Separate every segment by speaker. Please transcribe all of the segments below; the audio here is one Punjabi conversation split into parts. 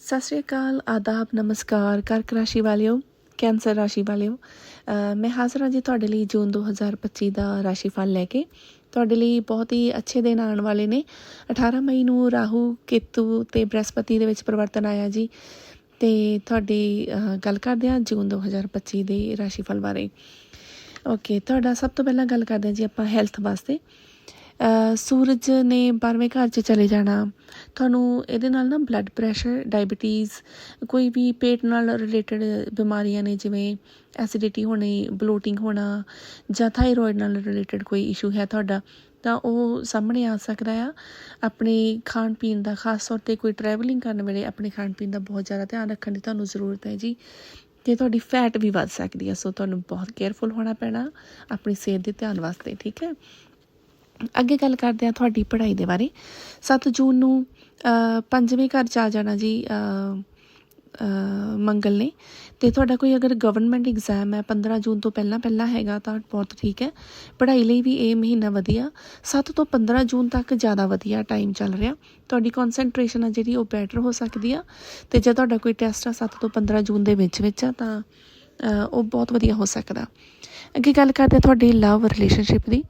Speaker 1: ਸਤਿ ਸ਼੍ਰੀ ਅਕਾਲ, ਆਦਾਬ, ਨਮਸਕਾਰ ਕਰਕ ਰਾਸ਼ੀ ਵਾਲਿਓ, ਕੈਂਸਰ ਰਾਸ਼ੀ ਵਾਲਿਓ। ਮੈਂ ਹਾਜ਼ਰ ਹਾਂ ਜੀ ਤੁਹਾਡੇ ਲਈ ਜੂਨ 2025 ਦਾ ਰਾਸ਼ੀਫਲ ਲੈ ਕੇ। ਤੁਹਾਡੇ ਲਈ ਬਹੁਤ ਹੀ ਅੱਛੇ ਦਿਨ ਆਉਣ ਵਾਲੇ ਨੇ। 18 ਮਈ ਨੂੰ ਰਾਹੂ ਕੇਤੂ ਤੇ ਬ੍ਰਹਸਪਤੀ ਦੇ ਵਿੱਚ ਪਰਿਵਰਤਨ ਆਇਆ ਜੀ। ਤੇ ਤੁਹਾਡੀ ਗੱਲ ਕਰਦੇ ਹਾਂ ਜੂਨ 2025 ਦੇ ਰਾਸ਼ੀਫਲ ਬਾਰੇ। ਓਕੇ, ਤੁਹਾਡਾ ਸਭ ਤੋਂ ਪਹਿਲਾਂ ਗੱਲ ਕਰਦੇ ਹਾਂ ਜੀ ਆਪਾਂ ਹੈਲਥ ਵਾਸਤੇ। ਸੂਰਜ ਨੇ 12ਵੇਂ ਘਰ 'ਚ ਚਲੇ ਜਾਣਾ। ਤੁਹਾਨੂੰ ਇਹਦੇ ਨਾਲ ਨਾ ਬਲੱਡ ਪ੍ਰੈਸ਼ਰ ਡਾਇਬੀਟੀਜ਼ ਕੋਈ ਵੀ ਪੇਟ ਨਾਲ ਰਿਲੇਟਡ ਬਿਮਾਰੀਆਂ ਨੇ, ਜਿਵੇਂ ਐਸਿਡਿਟੀ ਹੋਣੀ ਬਲੋਟਿੰਗ ਹੋਣਾ ਜਾਂ ਥਾਇਰੋਇਡ ਨਾਲ ਰਿਲੇਟਡ ਕੋਈ ਇਸ਼ੂ ਹੈ ਤੁਹਾਡਾ, ਤਾਂ ਉਹ ਸਾਹਮਣੇ ਆ ਸਕਦਾ ਆ। ਆਪਣੇ ਖਾਣ ਪੀਣ ਦਾ, ਖਾਸ ਤੌਰ ਤੇ ਕੋਈ ਟਰੈਵਲਿੰਗ ਕਰਨ ਵੇਲੇ ਆਪਣੇ ਖਾਣ ਪੀਣ ਦਾ ਬਹੁਤ ਜ਼ਿਆਦਾ ਧਿਆਨ ਰੱਖਣ ਦੀ ਤੁਹਾਨੂੰ ਜ਼ਰੂਰਤ ਹੈ ਜੀ। ਤੇ ਤੁਹਾਡੀ ਫੈਟ ਵੀ ਵੱਧ ਸਕਦੀ ਹੈ, ਸੋ ਤੁਹਾਨੂੰ ਬਹੁਤ ਕੇਅਰਫੁਲ ਹੋਣਾ ਪੈਣਾ, ਆਪਣੀ ਸਿਹਤ ਦੇ ਧਿਆਨ ਵਾਸਤੇ, ਠੀਕ ਹੈ? ਅੱਗੇ ਗੱਲ ਕਰਦੇ ਹਾਂ ਤੁਹਾਡੀ ਪੜ੍ਹਾਈ ਦੇ ਬਾਰੇ। 7 ਜੂਨ ਨੂੰ ਪੰਜਵੇਂ ਘਰ ਚ ਆ ਜਾਣਾ ਜੀ ਮੰਗਲ ਨੇ। ਤੇ ਤੁਹਾਡਾ ਕੋਈ ਅਗਰ ਗਵਰਨਮੈਂਟ ਐਗਜ਼ਾਮ ਹੈ 15 ਜੂਨ ਤੋਂ ਪਹਿਲਾਂ ਪਹਿਲਾਂ ਹੈਗਾ ਤਾਂ ਬਹੁਤ ਠੀਕ ਹੈ। ਪੜ੍ਹਾਈ ਲਈ ਵੀ ਇਹ ਮਹੀਨਾ ਵਧੀਆ। 7 ਤੋਂ 15 ਜੂਨ ਤੱਕ ਜ਼ਿਆਦਾ ਵਧੀਆ ਟਾਈਮ ਚੱਲ ਰਿਹਾ। ਤੁਹਾਡੀ ਕਨਸੈਂਟਰੇਸ਼ਨ ਆ ਜਿਹੜੀ ਉਹ ਬੈਟਰ ਹੋ ਸਕਦੀ ਆ। ਤੇ ਜੇ ਤੁਹਾਡਾ ਕੋਈ ਟੈਸਟ ਆ 7 ਤੋਂ 15 ਜੂਨ ਦੇ ਵਿੱਚ ਵਿੱਚ ਆ, ਤਾਂ ਉਹ ਬਹੁਤ ਵਧੀਆ ਹੋ ਸਕਦਾ। ਅੱਗੇ ਗੱਲ ਕਰਦੇ ਹਾਂ ਤੁਹਾਡੀ ਲਵ ਰਿਲੇਸ਼ਨਸ਼ਿਪ ਦੀ।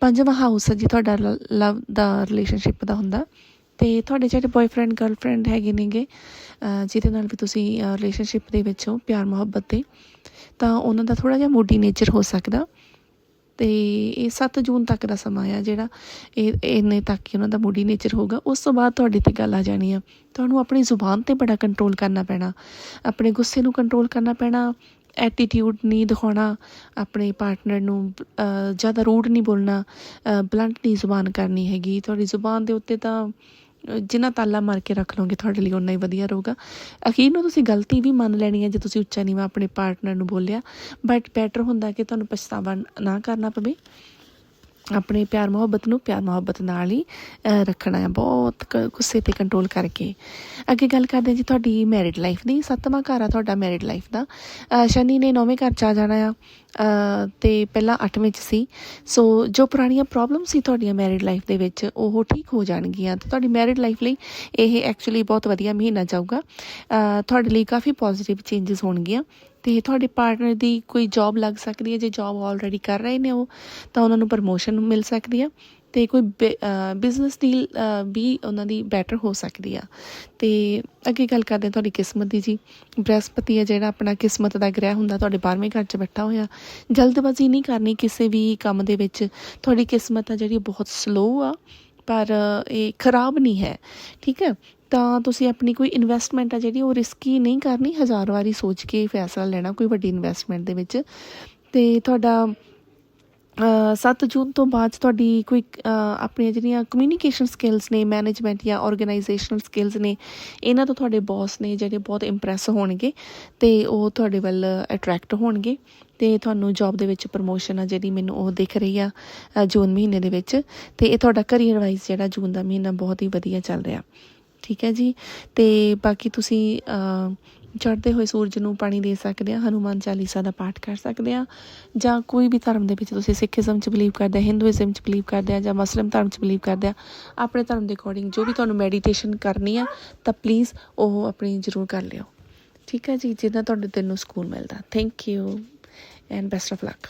Speaker 1: ਪੰਜਵਾਂ ਹਾਊਸ ਹੈ ਜੀ ਤੁਹਾਡਾ ਲਵ ਦਾ ਰਿਲੇਸ਼ਨਸ਼ਿਪ ਦਾ ਹੁੰਦਾ। ਤੇ ਤੁਹਾਡੇ ਜਿਹੜੇ ਬॉयਫ੍ਰੈਂਡ ਗਰਲਫ੍ਰੈਂਡ ਹੈਗੇ ਨੇਗੇ ਜਿਹਦੇ ਨਾਲ ਵੀ ਤੁਸੀਂ ਰਿਲੇਸ਼ਨਸ਼ਿਪ ਦੇ ਵਿੱਚ ਹੋ, ਪਿਆਰ, ਮੁਹੱਬਤ ਦੇ, ਤਾਂ ਉਹਨਾਂ ਦਾ ਥੋੜਾ ਜਿਹਾ ਮੂਡੀ ਨੇਚਰ ਹੋ ਸਕਦਾ। ਤੇ ਇਹ 7 ਜੂਨ ਤੱਕ ਦਾ ਸਮਾਂ ਆ ਜਿਹੜਾ ਇਹ, ਇੰਨੇ ਤੱਕ ਹੀ ਉਹਨਾਂ ਦਾ ਮੂਡੀ ਨੇਚਰ ਹੋਊਗਾ। ਉਸ ਤੋਂ ਬਾਅਦ ਤੁਹਾਡੇ ਤੇ ਗੱਲ ਆ ਜਾਣੀ ਆ। ਤੁਹਾਨੂੰ ਆਪਣੀ ਜ਼ੁਬਾਨ ਤੇ ਬੜਾ ਕੰਟਰੋਲ ਕਰਨਾ ਪੈਣਾ। ਆਪਣੇ ਗੁੱਸੇ ਨੂੰ ਕੰਟਰੋਲ ਕਰਨਾ ਪੈਣਾ। ਐਟੀਟਿਊਡ ਨਹੀਂ ਦਿਖਾਉਣਾ, ਆਪਣੇ ਪਾਰਟਨਰ ਨੂੰ ਜ਼ਿਆਦਾ ਰੂਡ ਨਹੀਂ ਬੋਲਣਾ ਬਲੰਟ ਨਹੀਂ ਜ਼ੁਬਾਨ ਕਰਨੀ ਹੈਗੀ। ਤੁਹਾਡੀ ਜ਼ੁਬਾਨ ਦੇ ਉੱਤੇ ਤਾਂ ਜਿੰਨਾ ਤਾਲਾ ਮਾਰ ਕੇ ਰੱਖ ਲਓਗੇ, ਤੁਹਾਡੇ ਲਈ ਉਨਾ ਹੀ ਵਧੀਆ ਰਹੂਗਾ। ਅਖੀਰ ਨੂੰ ਤੁਸੀਂ ਗਲਤੀ ਵੀ ਮੰਨ ਲੈਣੀ ਹੈ ਜੇ ਤੁਸੀਂ ਉੱਚਾ ਨੀਵਾਂ ਆਪਣੇ ਪਾਰਟਨਰ ਨੂੰ ਬੋਲਿਆ। ਬਟ ਬੈਟਰ ਹੁੰਦਾ ਕਿ ਤੁਹਾਨੂੰ ਪਛਤਾਵਾ ਨਾ ਕਰਨਾ ਪਵੇ। ਆਪਣੇ ਪਿਆਰ ਮੁਹੱਬਤ ਨੂੰ ਪਿਆਰ ਮੁਹੱਬਤ ਨਾਲ ਹੀ ਰੱਖਣਾ ਹੈ। ਬਹੁਤ ਕ- ਗੁੱਸੇ ਤੇ ਕੰਟਰੋਲ ਕਰਕੇ। ਅੱਗੇ ਗੱਲ ਕਰਦੇ ਹਾਂ ਜੀ ਤੁਹਾਡੀ ਮੈਰਿਡ ਲਾਈਫ ਦੀ। ਸੱਤਵਾਂ ਘਰ ਆ ਤੁਹਾਡਾ ਮੈਰਿਡ ਲਾਈਫ ਦਾ। ਸ਼ਨੀ ਨੇ ਨੌਵੇਂ ਘਰ ਚ ਆ ਜਾਣਾ ਆ। ਅਹ, ਤੇ ਪਹਿਲਾਂ 8ਵੇਂ ਚ ਸੀ। ਸੋ ਜੋ ਪੁਰਾਣੀਆਂ ਪ੍ਰੋਬਲਮ ਸੀ ਤੁਹਾਡੀਆਂ ਮੈਰਿਡ ਲਾਈਫ ਦੇ ਵਿੱਚ ਉਹ ਠੀਕ ਹੋ ਜਾਣਗੀਆਂ। ਤੇ ਤੁਹਾਡੀ ਮੈਰਿਡ ਲਾਈਫ ਲਈ ਇਹ ਐਕਚੁਅਲੀ ਬਹੁਤ ਵਧੀਆ ਮਹੀਨਾ ਜਾਊਗਾ। ਤੁਹਾਡੇ ਲਈ ਕਾਫੀ ਪੋਜ਼ਿਟਿਵ ਚੇਂਜਸ ਹੋਣਗੀਆਂ। ਤੇ ਤੁਹਾਡੇ ਪਾਰਟਨਰ ਦੀ ਕੋਈ ਜੌਬ ਲੱਗ ਸਕਦੀ ਹੈ, ਜੇ ਜੌਬ ਆਲਰੇਡੀ ਕਰ ਰਹੇ ਨੇ ਉਹ, ਤਾਂ ਉਹਨਾਂ ਨੂੰ ਪ੍ਰਮੋਸ਼ਨ ਮਿਲ ਸਕਦੀ ਆ ਤੇ ਕੋਈ ਬਿਜ਼ਨਸ ਡੀਲ ਵੀ ਉਹਨਾਂ ਦੀ ਬੈਟਰ ਹੋ ਸਕਦੀ ਆ। ਤੇ ਅੱਗੇ ਗੱਲ ਕਰਦੇ ਹਾਂ ਤੁਹਾਡੀ ਕਿਸਮਤ ਦੀ ਜੀ। ਬ੍ਰਹਸਪਤੀ ਹੈ ਜਿਹੜਾ ਆਪਣਾ ਕਿਸਮਤ ਦਾ ਗ੍ਰਹਿ ਹੁੰਦਾ, ਤੁਹਾਡੇ 12ਵੇਂ ਘਰ 'ਚ ਬੈਠਾ ਹੋਇਆ। ਜਲਦਬਾਜ਼ੀ ਨਹੀਂ ਕਰਨੀ ਕਿਸੇ ਵੀ ਕੰਮ ਦੇ ਵਿੱਚ। ਤੁਹਾਡੀ ਕਿਸਮਤ ਆ ਜਿਹੜੀ ਬਹੁਤ ਸਲੋ ਆ, ਪਰ ਇਹ ਖਰਾਬ ਨਹੀਂ ਹੈ, ਠੀਕ ਹੈ? ਤਾਂ ਤੁਸੀਂ ਆਪਣੀ ਕੋਈ ਇਨਵੈਸਟਮੈਂਟ ਆ ਜਿਹੜੀ ਉਹ ਰਿਸਕੀ ਨਹੀਂ ਕਰਨੀ ਹਜ਼ਾਰ ਵਾਰੀ ਸੋਚ ਕੇ ਫੈਸਲਾ ਲੈਣਾ ਕੋਈ ਵੱਡੀ ਇਨਵੈਸਟਮੈਂਟ ਦੇ ਵਿੱਚ। ਤੇ ਤੁਹਾਡਾ ਅ, 7 ਜੂਨ ਤੋਂ ਬਾਅਦ ਤੁਹਾਡੀ ਕੋਈ ਆਪਣੀਆਂ ਜਿਹੜੀਆਂ ਕਮਿਊਨੀਕੇਸ਼ਨ ਸਕਿੱਲਸ ਨੇ ਮੈਨੇਜਮੈਂਟ ਜਾਂ ਆਰਗੇਨਾਈਜੇਸ਼ਨਲ ਸਕਿੱਲਸ ਨੇ ਇਹਨਾਂ ਤੋਂ ਤੁਹਾਡੇ ਬੌਸ ਨੇ ਜਿਹੜੇ ਬਹੁਤ ਇੰਪ੍ਰੈਸ ਹੋਣਗੇ ਤੇ ਉਹ ਤੁਹਾਡੇ ਵੱਲ ਅਟਰੈਕਟ ਹੋਣਗੇ ਤੇ ਤੁਹਾਨੂੰ ਜੌਬ ਦੇ ਵਿੱਚ ਪ੍ਰਮੋਸ਼ਨ ਆ ਜਿਹੜੀ ਮੈਨੂੰ ਉਹ ਦਿਖ ਰਹੀ ਆ ਜੂਨ ਮਹੀਨੇ ਦੇ ਵਿੱਚ। ਤੇ ਇਹ ਤੁਹਾਡਾ ਕਰੀਅਰ ਵਾਈਜ਼ ਜਿਹੜਾ ਜੂਨ ਦਾ ਮਹੀਨਾ ਬਹੁਤ ਹੀ ਵਧੀਆ ਚੱਲ ਰਿਹਾ। ਠੀਕ ਹੈ ਜੀ। ਤੇ ਬਾਕੀ ਤੁਸੀਂ ਚੜ੍ਹਦੇ ਹੋਏ ਸੂਰਜ ਨੂੰ ਪਾਣੀ ਦੇ ਸਕਦੇ ਆ, ਹਨੂਮਾਨ ਚਾਲੀਸਾ ਦਾ ਪਾਠ ਕਰ ਸਕਦੇ ਆ। ਜਾਂ ਕੋਈ ਵੀ ਧਰਮ ਦੇ ਵਿੱਚ ਤੁਸੀਂ ਸਿੱਖੀਜ਼ਮ ਚ ਬਲੀਵ ਕਰਦੇ ਆ ਹਿੰਦੂਇਜ਼ਮ ਚ ਬਲੀਵ ਕਰਦੇ ਆ, ਜਾਂ ਮੁਸਲਿਮ ਧਰਮ ਚ ਬਲੀਵ ਕਰਦੇ ਆ, ਆਪਣੇ ਧਰਮ ਦੇ ਅਕੋਰਡਿੰਗ ਜੋ ਵੀ ਤੁਹਾਨੂੰ ਮੈਡੀਟੇਸ਼ਨ ਕਰਨੀ ਆ, ਤਾਂ ਪਲੀਜ਼ ਉਹ ਆਪਣੀ ਜ਼ਰੂਰ ਕਰ ਲਿਓ। ਠੀਕ ਹੈ ਜੀ ਜਿੱਦਾਂ ਤੁਹਾਡੇ ਦਿਲ ਨੂੰ ਸਕੂਨ ਮਿਲਦਾ। Thank you and best of luck